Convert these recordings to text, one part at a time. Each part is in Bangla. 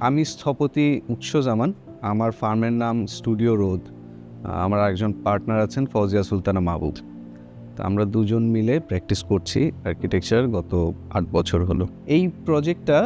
আমি স্থপতি উৎস জামান আমার ফার্মের নাম স্টুডিও রোদ। আমার একজন পার্টনার আছেন ফৌজিয়া সুলতানা মাহবুব তো আমরা দুজন মিলে প্র্যাকটিস করছি আর্কিটেকচার গত আট বছর হলো। এই প্রজেক্টটা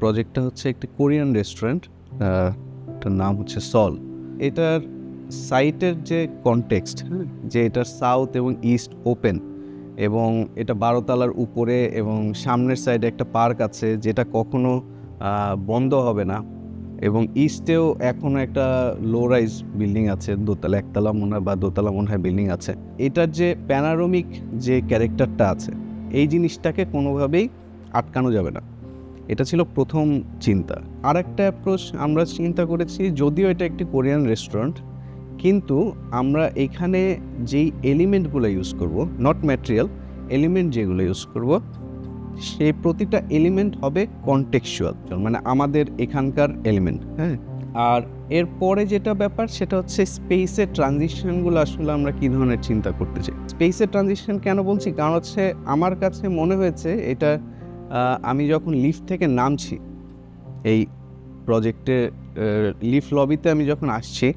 প্রজেক্টটা হচ্ছে একটি কোরিয়ান রেস্টুরেন্ট। এটার নাম হচ্ছে সল। এটার সাইটের যে কনটেক্সট, যে এটার সাউথ এবং ইস্ট ওপেন এবং এটা বারোতলার উপরে এবং সামনের সাইডে একটা পার্ক আছে যেটা কখনো বন্ধ হবে না। এবং ইস্টেও এখনও একটা লো রাইজ বিল্ডিং আছে, দোতলা, একতলা মনে হয় বা দোতলা মনে হয় বিল্ডিং আছে। এটার যে প্যানারোমিক যে ক্যারেক্টারটা আছে, এই জিনিসটাকে কোনোভাবেই আটকানো যাবে না। এটা ছিল প্রথম চিন্তা। আর একটা অ্যাপ্রোচ আমরা চিন্তা করেছি, যদিও এটা একটি কোরিয়ান রেস্টুরেন্ট কিন্তু আমরা এখানে যেই এলিমেন্টগুলো ইউজ করব নট ম্যাটেরিয়াল এলিমেন্ট যেগুলো ইউজ করব সেই প্রতিটা এলিমেন্ট হবে কনটেক্সচুয়াল মানে আমাদের এখানকার এলিমেন্ট হ্যাঁ? আর এরপরে যেটা ব্যাপার, সেটা হচ্ছে স্পেসের ট্রানজিশনগুলো আসলে আমরা কী ধরনের চিন্তা করতে চাই? স্পেসের ট্রানজিশন কেন বলছি? কারণ হচ্ছে আমার কাছে মনে হয়েছে এটা আমি যখন লিফট থেকে নামছি, এই প্রজেক্টে লিফট লবিতে আমি যখন আসছি,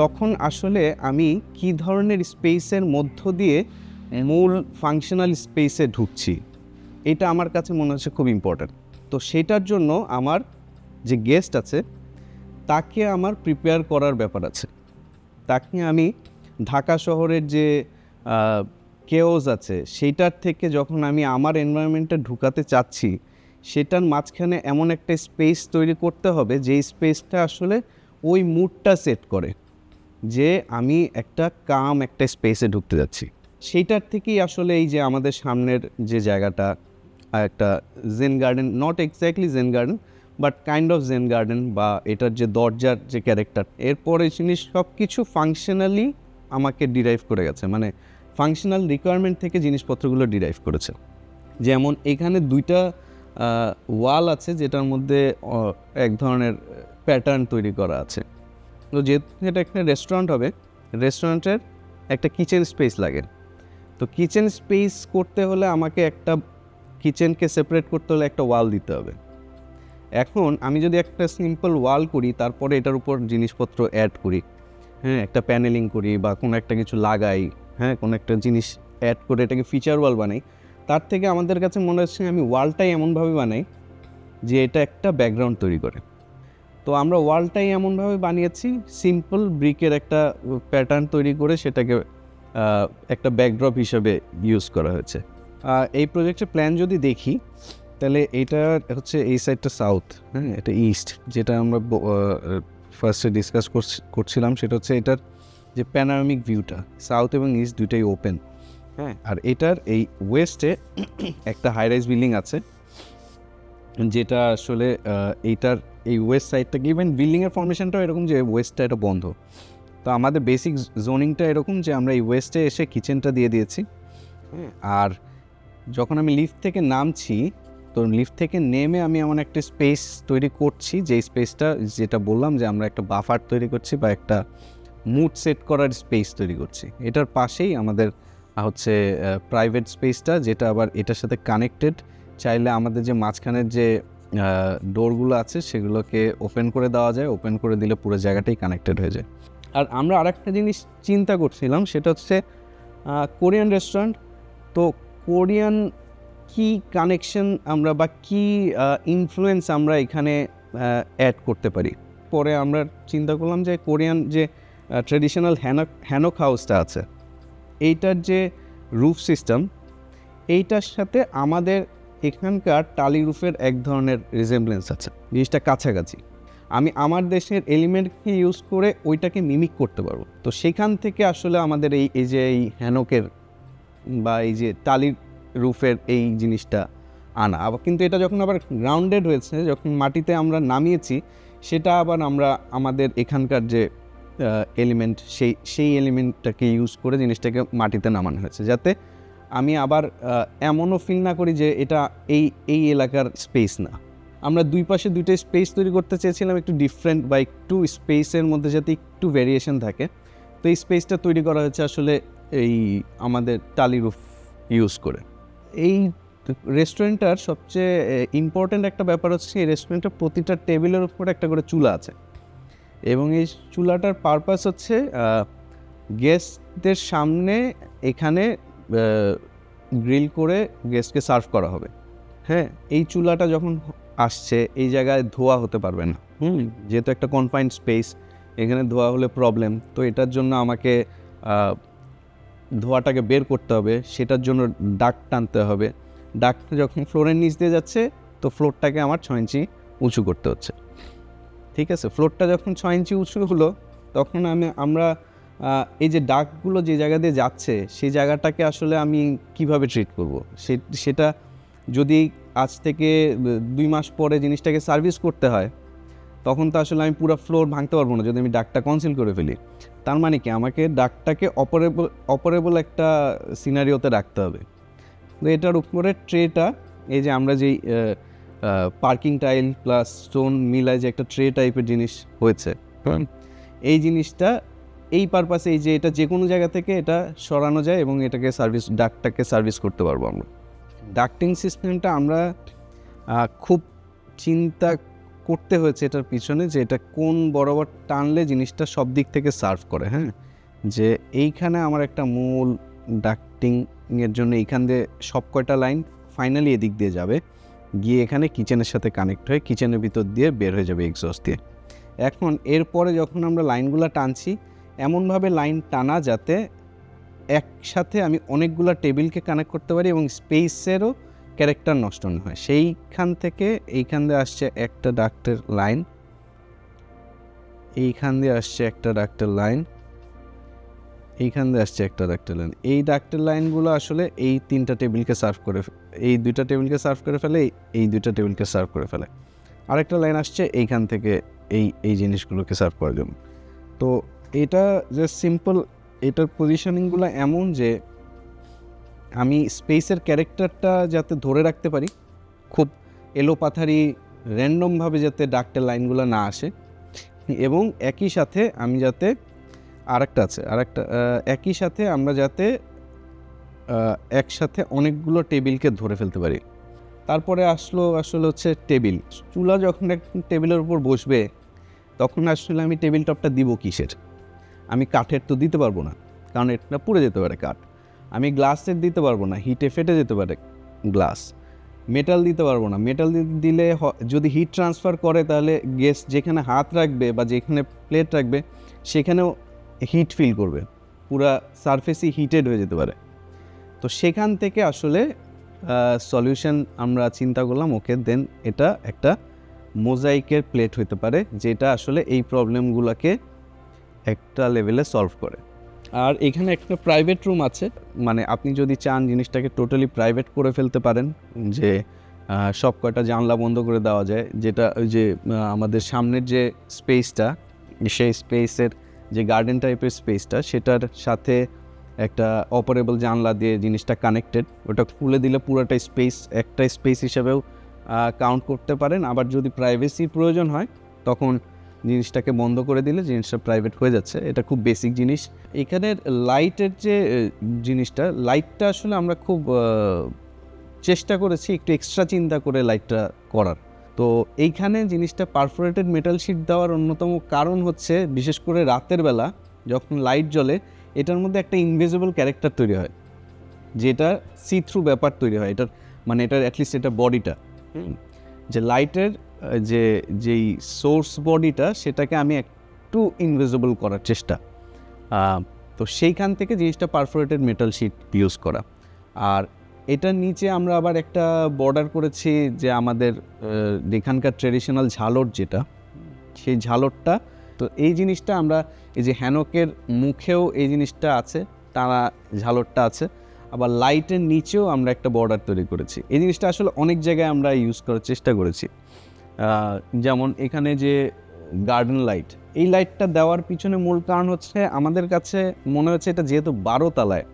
তখন আসলে আমি কি ধরনের স্পেসের মধ্য দিয়ে মূল ফাংশনাল স্পেসে ঢুকছি? এটা আমার কাছে মনে হচ্ছে খুব ইম্পর্ট্যান্ট তো সেটার জন্য আমার যে গেস্ট আছে, তাকে আমার প্রিপেয়ার করার ব্যাপার আছে। তাকে আমি ঢাকা শহরের যে কেওজ আছে সেইটার থেকে যখন আমি আমার এনভায়রনমেন্টে ঢুকাতে চাচ্ছি, সেটার মাঝখানে এমন একটা স্পেস তৈরি করতে হবে যে স্পেসটা আসলে ওই মুডটা সেট করে, যে আমি একটা কাম একটা স্পেসে ঢুকতে যাচ্ছি। সেইটার থেকেই আসলে এই যে আমাদের সামনের যে জায়গাটা একটা zen garden not exactly zen garden but kind of zen garden বা এটার যে দরজার যে ক্যারেক্টার এরপরে জিনিস সব কিছু ফাংশনালি আমাকে ডিরাইভ করে গেছে মানে ফাংশনাল রিকোয়ারমেন্ট থেকে জিনিসপত্রগুলো ডিরাইভ করেছে। যেমন এখানে দুইটা ওয়াল আছে যেটার মধ্যে এক ধরনের প্যাটার্ন তৈরি করা আছে। তো যেহেতু এটা একটা রেস্টুরেন্ট হবে রেস্টুরেন্টের একটা কিচেন স্পেস লাগে। তো কিচেন স্পেস করতে হলে আমাকে একটা কিচেনকে সেপারেট করতে হলে একটা ওয়াল দিতে হবে। এখন আমি যদি একটা সিম্পল ওয়াল করি, তারপরে এটার উপর জিনিসপত্র অ্যাড করি হ্যাঁ একটা প্যানেলিং করি বা কোনো একটা কিছু লাগাই হ্যাঁ কোনো একটা জিনিস অ্যাড করে এটাকে ফিচার ওয়াল বানাই, তার থেকে আমাদের কাছে মনে হচ্ছে আমি ওয়ালটাই এমনভাবে বানাই যে এটা একটা ব্যাকগ্রাউন্ড তৈরি করে। তো আমরা ওয়ালটাই এমনভাবে বানিয়েছি সিম্পল ব্রিকের একটা প্যাটার্ন তৈরি করে সেটাকে একটা ব্যাকড্রপ হিসেবে ইউজ করা হয়েছে। এই প্রজেক্টের প্ল্যান যদি দেখি তাহলে এটা হচ্ছে এই সাইডটা সাউথ হ্যাঁ এটা ইস্ট যেটা আমরা ফার্স্টে ডিসকাস করছিলাম সেটা হচ্ছে এটার যে প্যানারামিক ভিউটা সাউথ এবং ইস্ট দুইটাই ওপেন হ্যাঁ আর এটার এই ওয়েস্টে একটা হাই রাইজ বিল্ডিং আছে যেটা আসলে এইটার এই ওয়েস্ট সাইডটা ইভেন বিল্ডিংয়ের ফর্মেশনটাও এরকম যে ওয়েস্টটা এটা বন্ধ তো আমাদের বেসিক জোনিংটা এরকম যে আমরা এই ওয়েস্টে এসে কিচেনটা দিয়ে দিয়েছি হ্যাঁ, আর যখন আমি লিফট থেকে নামছি, তো লিফট থেকে নেমে আমি এমন একটা স্পেস তৈরি করছি যে স্পেসটা, যেটা বললাম যে আমরা একটা বাফার তৈরি করছি বা একটা মুড সেট করার স্পেস তৈরি করছি। এটার পাশেই আমাদের হচ্ছে প্রাইভেট স্পেসটা যেটা আবার এটার সাথে কানেক্টেড চাইলে আমাদের যে মাঝখানের যে ডোরগুলো আছে, সেগুলোকে ওপেন করে দেওয়া যায়। ওপেন করে দিলে পুরো জায়গাটাই কানেক্টেড হয়ে যায়। আর আমরা আরেকটা জিনিস চিন্তা করছিলাম, সেটা হচ্ছে কোরিয়ান রেস্টুরেন্ট তো কোরিয়ান কি কানেকশন আমরা বা কি ইনফ্লুয়েন্স আমরা এখানে অ্যাড করতে পারি? পরে আমরা চিন্তা করলাম যে কোরিয়ান যে ট্রেডিশনাল হ্যানক হ্যানক হাউসটা আছে, এইটার যে রুফ সিস্টেম এইটার সাথে আমাদের এখানকার টালি রুফের এক ধরনের রিজেম্বলেন্স আছে, জিনিসটা কাছাকাছি। আমি আমার দেশের এলিমেন্টকে ইউজ করে ওইটাকে মিমিক করতে পারব। তো সেখান থেকে আসলে আমাদের এই এই যে এই হ্যানকের বা এই যে টালির রুফের এই জিনিসটা আনা। আবার কিন্তু এটা যখন আবার গ্রাউন্ডেড হয়েছে, যখন মাটিতে আমরা নামিয়েছি, সেটা আবার আমরা আমাদের এখানকার যে এলিমেন্ট সেই সেই এলিমেন্টটাকে ইউজ করে জিনিসটাকে মাটিতে নামানো হয়েছে। যাতে আমি আবার এমনও ফিল না করি যে এটা এই এই এলাকার স্পেস না। আমরা দুই পাশে দুইটা স্পেস তৈরি করতে চেয়েছিলাম, একটু ডিফারেন্ট বা একটু স্পেসের মধ্যে যাতে একটু ভেরিয়েশন থাকে। তো এই স্পেসটা তৈরি করা হয়েছে আসলে এই আমাদের টালি রুফ ইউজ করে। এই রেস্টুরেন্টটার সবচেয়ে ইম্পর্ট্যান্ট একটা ব্যাপার হচ্ছে এই রেস্টুরেন্টের প্রতিটা টেবিলের উপর একটা করে চুলা আছে। এবং এই চুলাটার পারপাস হচ্ছে গেস্টদের সামনে এখানে গ্রিল করে গেস্টকে সার্ভ করা হবে। হ্যাঁ এই চুলাটা যখন আসছে, এই জায়গায় ধোয়া হতে পারবে না। হুম, যেহেতু একটা কনফাইন্ড স্পেস এখানে ধোয়া হলে প্রবলেম তো এটার জন্য আমাকে ধোয়াটাকে বের করতে হবে, সেটার জন্য ডাক টানতে হবে। ডাকটা যখন ফ্লোরের নিচ দিয়ে যাচ্ছে, তো ফ্লোরটাকে আমার ছয় ইঞ্চি উঁচু করতে হচ্ছে। ঠিক আছে? ফ্লোরটা যখন ছয় ইঞ্চি উঁচু হলো, তখন আমি, আমরা এই যে ডাকগুলো যে জায়গা দিয়ে যাচ্ছে, সেই জায়গাটাকে আসলে আমি কীভাবে ট্রিট করব? সে- সেটা যদি আজ থেকে দুই মাস পরে জিনিসটাকে সার্ভিস করতে হয়, তখন তো আসলে আমি পুরো ফ্লোর ভাঙতে পারব না, যদি আমি ডাকটা কনসিল করে ফেলি। তার মানে কি? আমাকে ডাকটাকে অপারেবল অপারেবল একটা সিনারিওতে রাখতে হবে। তো এটার উপরে ট্রেটা এই যে আমরা যেই পার্কিং টাইল প্লাস স্টোন মিলায় যে একটা ট্রে টাইপের জিনিস হয়েছে। এই জিনিসটা এই পারপাসে এই যে এটা যে কোনো জায়গা থেকে এটা সরানো যায় এবং এটাকে সার্ভিস ডাকটাকে সার্ভিস করতে পারব আমরা। ডাক্টিং সিস্টেমটা আমরা খুব চিন্তা করতে হয়েছে এটার পিছনে যে এটা কোন বরাবর টানলে জিনিসটা সব দিক থেকে সার্ভ করে হ্যাঁ? যে এইখানে আমার একটা মূল ডাক্টিং এর জন্য এইখান দিয়ে সব কয়টা লাইন ফাইনালি এদিক দিয়ে যাবে। গিয়ে এখানে কিচেনের সাথে কানেক্ট হয়ে কিচেনের ভিতর দিয়ে বের হয়ে যাবে এক্সস্ট দিয়ে। এখন এরপরে যখন আমরা লাইনগুলো টানছি, এমনভাবে লাইন টানা যাতে একসাথে আমি অনেকগুলো টেবিলকে কানেক্ট করতে পারি এবং স্পেসেরও ক্যারেক্টার নষ্ট না হয়। সেইখান থেকে এইখান দিয়ে আসছে একটা ডাক্টের লাইন। এইখান দিয়ে আসছে একটা ডাক্টের লাইন। এইখান দিয়ে আসছে একটা ডাক্টের লাইন। এই ডাক্টের লাইনগুলো আসলে এই তিনটা টেবিলকে সার্ভ করে এই দুইটা টেবিলকে সার্ভ করে ফেলে, এই দুইটা টেবিলকে সার্ভ করে ফেলে। আরেকটা লাইন আসছে এইখান থেকে এই এই জিনিসগুলোকে সার্ভ করার জন্য। তো এটা যে সিম্পল এটার পজিশনিংগুলো এমন যে আমি স্পেসের ক্যারেক্টারটা যাতে ধরে রাখতে পারি, খুব এলোপাথারি, র্যান্ডমভাবে যাতে ডাক্টের লাইনগুলো না আসে, এবং একই সাথে আমি যাতে আরেকটা আছে, আরেকটা একই সাথে আমরা যাতে একসাথে অনেকগুলো টেবিলকে ধরে ফেলতে পারি। তারপরে আসলো, আসলে হচ্ছে টেবিল। চুলা যখন টেবিলের উপর বসবে, তখন আসলে আমি টেবিল টপটা দিব কিসের? আমি কাঠের তো দিতে পারব না, কারণ এটা পুড়ে যেতে পারে কাঠ। আমি গ্লাসের দিতে পারব না হিটে ফেটে যেতে পারে গ্লাস মেটাল দিতে পারব না। মেটাল দিলে যদি হিট ট্রান্সফার করে তাহলে গ্যাস যেখানে হাত রাখবে বা যেখানে প্লেট রাখবে, সেখানেও হিট ফিল করবে। পুরা সারফেসই হিটেড হয়ে যেতে পারে। তো সেখান থেকে আসলে সলিউশন আমরা চিন্তা করলাম ওকে দেন এটা একটা মোজাইকের প্লেট হতে পারে, যেটা আসলে এই প্রবলেমগুলোকে একটা লেভেলে সলভ করে। আর এখানে একটা প্রাইভেট রুম আছে। মানে আপনি যদি চান জিনিসটাকে টোটালি প্রাইভেট করে ফেলতে পারেন, যে সব কয়টা জানলা বন্ধ করে দেওয়া যায়, যেটা ওই যে আমাদের সামনের যে স্পেসটা সেই স্পেসের যে গার্ডেন টাইপের স্পেসটা সেটার সাথে একটা অপারেবল জানলা দিয়ে জিনিসটা কানেক্টেড ওটা খুলে দিলে পুরোটা স্পেস একটা স্পেস হিসেবেও কাউন্ট করতে পারেন। আবার যদি প্রাইভেসির প্রয়োজন হয়, তখন জিনিসটাকে বন্ধ করে দিলে জিনিসটা প্রাইভেট হয়ে যাচ্ছে। এটা খুব বেসিক জিনিস। এখানের লাইটের যে জিনিসটা লাইটটা আসলে আমরা খুব চেষ্টা করেছি একটু এক্সট্রা চিন্তা করে লাইটটা করার। তো এইখানে জিনিসটা পারফোরেটেড মেটাল শিট দেওয়ার অন্যতম কারণ হচ্ছে, বিশেষ করে রাতের বেলা যখন লাইট জ্বলে, এটার মধ্যে একটা ইনভিজিবল ক্যারেক্টার তৈরি হয়। যেটা সি থ্রু ব্যাপার তৈরি হয়। এটার মানে এটার অ্যাটলিস্ট এটা বডিটা যে লাইটের যে, যেই সোর্স বডিটা সেটাকে আমি একটু ইনভিজিবল করার চেষ্টা। তো সেইখান থেকে জিনিসটা পারফোরেটেড মেটাল শিট ইউজ করা। আর এটার নিচে আমরা আবার একটা বর্ডার করেছি যে আমাদের এখানকার ট্রেডিশনাল ঝালর যেটা, সেই ঝালরটা, তো এই জিনিসটা আমরা, এই যে হ্যানকের মুখেও এই জিনিসটা আছে, তারা ঝালরটা আছে, আবার লাইটের নিচেও আমরা একটা বর্ডার তৈরি করেছি। এই জিনিসটা আসলে অনেক জায়গায় আমরা ইউজ করার চেষ্টা করেছি। যেমন এখানে যে গার্ডেন লাইট এই লাইটটা দেওয়ার পিছনে মূল কারণ হচ্ছে আমাদের কাছে মনে হচ্ছে এটা যেহেতু বারো তালায়,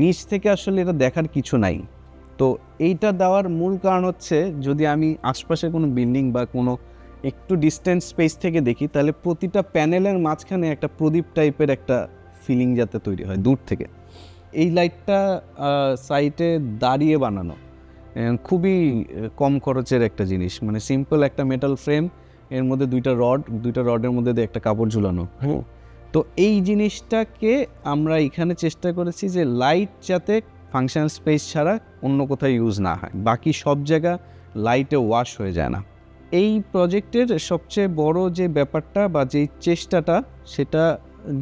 নিচ থেকে আসলে এটা দেখার কিছু নাই। তো এইটা দেওয়ার মূল কারণ হচ্ছে যদি আমি আশপাশে কোনো বিল্ডিং বা কোনো একটু ডিস্টেন্স স্পেস থেকে দেখি, তাহলে প্রতিটা প্যানেলের মাঝখানে একটা প্রদীপ টাইপের একটা ফিলিং যাতে তৈরি হয় দূর থেকে। এই লাইটটা সাইটে দাঁড়িয়ে বানানো। খুবই কম খরচের একটা জিনিস। মানে সিম্পল একটা মেটাল ফ্রেম এর মধ্যে দুইটা রড দুইটা রডের মধ্যে দিয়ে একটা কাপড় ঝুলানো। তো এই জিনিসটাকে আমরা এখানে চেষ্টা করেছি যে লাইট যাতে ফাংশনাল স্পেস ছাড়া অন্য কোথাও ইউজ না হয়। বাকি সব জায়গা লাইটে ওয়াশ হয়ে যায় না। এই প্রজেক্টের সবচেয়ে বড় যে ব্যাপারটা বা যেই চেষ্টাটা সেটা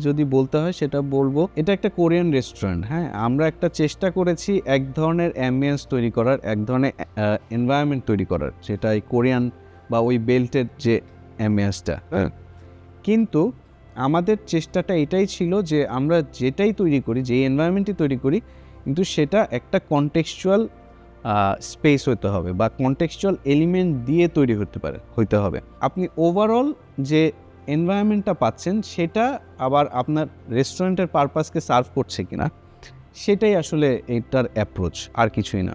যদি বলতে হয় সেটা বলব। এটা একটা কোরিয়ান রেস্টুরেন্ট হ্যাঁ? আমরা একটা চেষ্টা করেছি এক ধরনের অ্যাম্বিয়েন্স তৈরি করার এক ধরনের এনভায়রনমেন্ট তৈরি করার যেটা এই কোরিয়ান বা ওই বেল্টের যে অ্যাম্বিয়েন্সটা হ্যাঁ। কিন্তু আমাদের চেষ্টাটা এটাই ছিল যে আমরা যেটাই তৈরি করি যে এনভায়রনমেন্টই তৈরি করি কিন্তু সেটা একটা কনটেক্সচুয়াল স্পেস হতে হবে বা কনটেক্সচুয়াল এলিমেন্ট দিয়ে তৈরি হতে পারে হইতে হবে। আপনি ওভারঅল যে এনভায়রনমেন্টটা পাচ্ছেন, সেটা আবার আপনার রেস্টুরেন্টের পারপাসকে সার্ভ করছে কিনা, সেটাই আসলে এটার অ্যাপ্রোচ আর কিছুই না।